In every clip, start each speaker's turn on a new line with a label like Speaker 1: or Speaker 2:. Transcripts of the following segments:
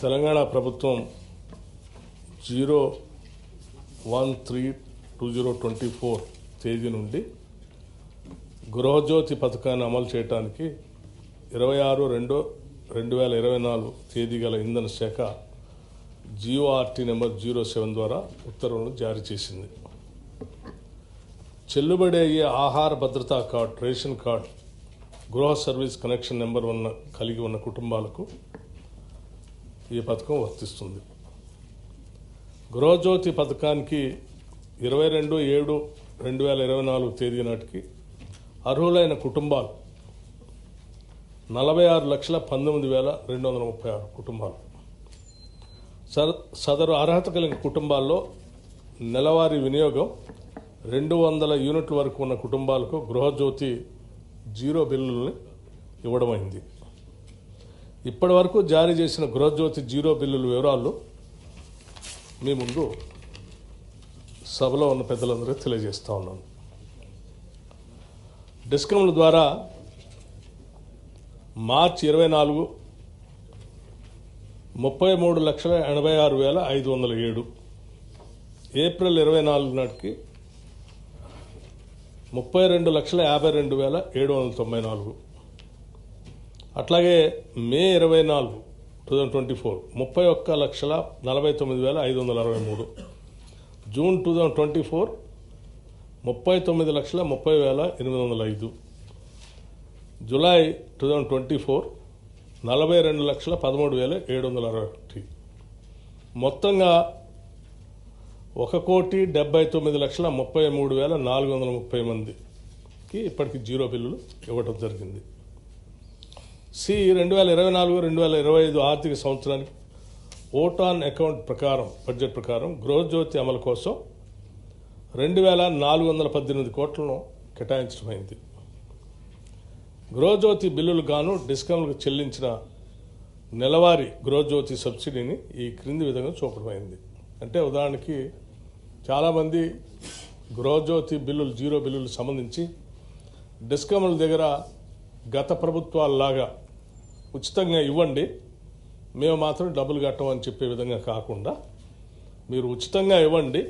Speaker 1: తెలంగాణ ప్రభుత్వం zero one three two zero twenty four తేదీ నుండి గృహజ్యోతి పథకాన్ని అమలు చేయడానికి ఇరవై ఆరు రెండు రెండు వేల ఇరవై నాలుగు తేదీ గల ఇంధన శాఖ జియోఆర్టీ నెంబర్ జీరో సెవెన్ ద్వారా ఉత్తర్వులను జారీ చేసింది. చెల్లుబడి అయ్యే ఆహార భద్రతా కార్డ్ రేషన్ కార్డ్ గృహ సర్వీస్ కనెక్షన్ నెంబర్ ఉన్న కలిగి ఉన్న కుటుంబాలకు ఈ పథకం వర్తిస్తుంది. గృహజ్యోతి పథకానికి ఇరవై రెండు ఏడు రెండు వేల ఇరవై నాలుగు తేదీ నాటికి అర్హులైన కుటుంబాలు నలభై ఆరు లక్షల పంతొమ్మిది వేల రెండు వందల ముప్పై ఆరు కుటుంబాలు. సదరు అర్హత కలిగిన కుటుంబాల్లో నెలవారీ వినియోగం రెండు వందల యూనిట్ల వరకు ఉన్న కుటుంబాలకు గృహజ్యోతి జీరో బిల్లుల్ని ఇవ్వడమైంది. ఇప్పటి వరకు జారీ చేసిన గృహజ్యోతి జీరో బిల్లుల వివరాలు మీ ముందు సభలో ఉన్న పెద్దలందరికీ తెలియజేస్తూ ఉన్నాను. డిస్కంల ద్వారా మార్చి ఇరవై నాలుగు ముప్పై మూడు లక్షల ఎనభై ఆరు వేల ఐదు వందల ఏడు ఏప్రిల్ ఇరవై నాలుగు నాటికి ముప్పై రెండు లక్షల యాభై రెండు వేల ఏడు వందల తొంభై నాలుగు అట్లాగే మే ఇరవై నాలుగు టూ థౌజండ్ ట్వంటీ ఫోర్ ముప్పై ఒక్క లక్షల నలభై తొమ్మిది వేల ఐదు వందల అరవై మూడు. June two thousand twenty four ముప్పై తొమ్మిది లక్షల ముప్పై వేల ఎనిమిది వందల ఐదు. July two thousand twenty four నలభై రెండు లక్షల పదమూడు వేల ఏడు వందల అరవై ఒకటి. మొత్తంగా ఒక కోటి డెబ్బై తొమ్మిది లక్షల ముప్పై మూడు వేల నాలుగు వందల ముప్పై మందికి ఇప్పటికి జీరో బిల్లులు ఇవ్వడం జరిగింది. సి రెండు వేల ఇరవై నాలుగు రెండు వేల ఇరవై ఐదు ఆర్థిక సంవత్సరానికి ఓట్ ఆన్ అకౌంట్ ప్రకారం బడ్జెట్ ప్రకారం గృహజ్యోతి అమలు కోసం రెండు వేల నాలుగు వందల పద్దెనిమిది కోట్లను కేటాయించడమైంది. గృహజ్యోతి బిల్లులు గాను డిస్కమ్లకు చెల్లించిన నెలవారీ గృహజ్యోతి సబ్సిడీని ఈ క్రింది విధంగా చూపడమైంది. అంటే ఉదాహరణకి చాలామంది గృహజ్యోతి బిల్లులు జీరో బిల్లులు సంబంధించి డిస్కౌంట్ల దగ్గర గత ప్రభుత్వాలలాగా ఉచితంగా ఇవ్వండి. మేము మాత్రం డబ్బులు కట్టమని చెప్పే విధంగా కాకుండా మీరు ఉచితంగా ఇవ్వండి.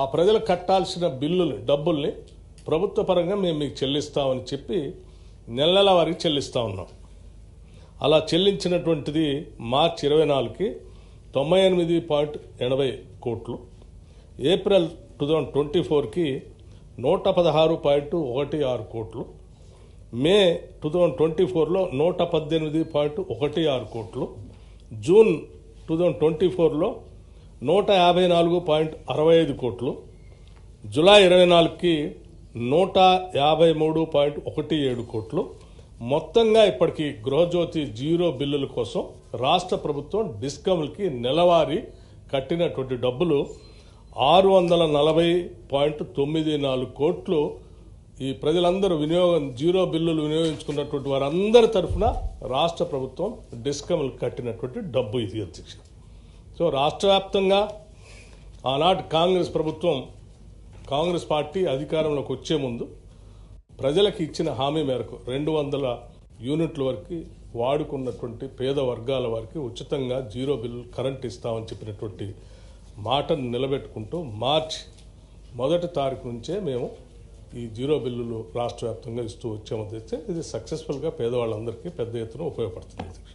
Speaker 1: ఆ ప్రజలు కట్టాల్సిన బిల్లులు డబ్బుల్ని ప్రభుత్వ పరంగా మేము మీకు చెల్లిస్తామని చెప్పి నెల నెల వారికి చెల్లిస్తా ఉన్నాం. అలా చెల్లించినటువంటిది మార్చి ఇరవై నాలుగుకి తొంభై ఎనిమిది పాయింట్ ఎనభై కోట్లు. ఏప్రిల్ టూ థౌజండ్ ట్వంటీ ఫోర్కి నూట పదహారు పాయింట్ ఒకటి ఆరు కోట్లు. మే టూ థౌజండ్ ట్వంటీ ఫోర్లో నూట పద్దెనిమిది పాయింట్ ఒకటి ఆరు కోట్లు. జూన్ టూ థౌజండ్ ట్వంటీ ఫోర్లో నూట యాభై నాలుగు పాయింట్ అరవై ఐదు కోట్లు. జూలై ఇరవై నాలుగుకి నూట యాభై మూడు పాయింట్ ఒకటి ఏడు కోట్లు. మొత్తంగా ఇప్పటికి గృహజ్యోతి జీరో బిల్లుల కోసం రాష్ట్ర ప్రభుత్వం డిస్కమ్లకి నెలవారీ కట్టినటువంటి డబ్బులు ఆరు వందల నలభై పాయింట్ తొమ్మిది నాలుగు కోట్లు ఈ ప్రజలందరూ వినియోగం జీరో బిల్లులు వినియోగించుకున్నటువంటి వారందరి తరఫున రాష్ట్ర ప్రభుత్వం డిస్కమ్లు కట్టినటువంటి డబ్బు ఇది అధ్యక్ష. సో రాష్ట్ర వ్యాప్తంగా ఆనాటి కాంగ్రెస్ ప్రభుత్వం కాంగ్రెస్ పార్టీ అధికారంలోకి వచ్చే ముందు ప్రజలకు ఇచ్చిన హామీ మేరకు రెండు వందల యూనిట్ల వరకు వాడుకున్నటువంటి పేద వర్గాల వారికి ఉచితంగా జీరో బిల్లు కరెంట్ ఇస్తామని చెప్పినటువంటి మాటను నిలబెట్టుకుంటూ మార్చి మొదటి తారీఖు నుంచే మేము ఈ జీరో బిల్లులు రాష్ట్ర వ్యాప్తంగా ఇస్తూ వచ్చాము తెస్తే ఇది సక్సెస్ఫుల్గా పేదవాళ్ళందరికీ పెద్ద ఎత్తున ఉపయోగపడుతుంది. అధ్యక్ష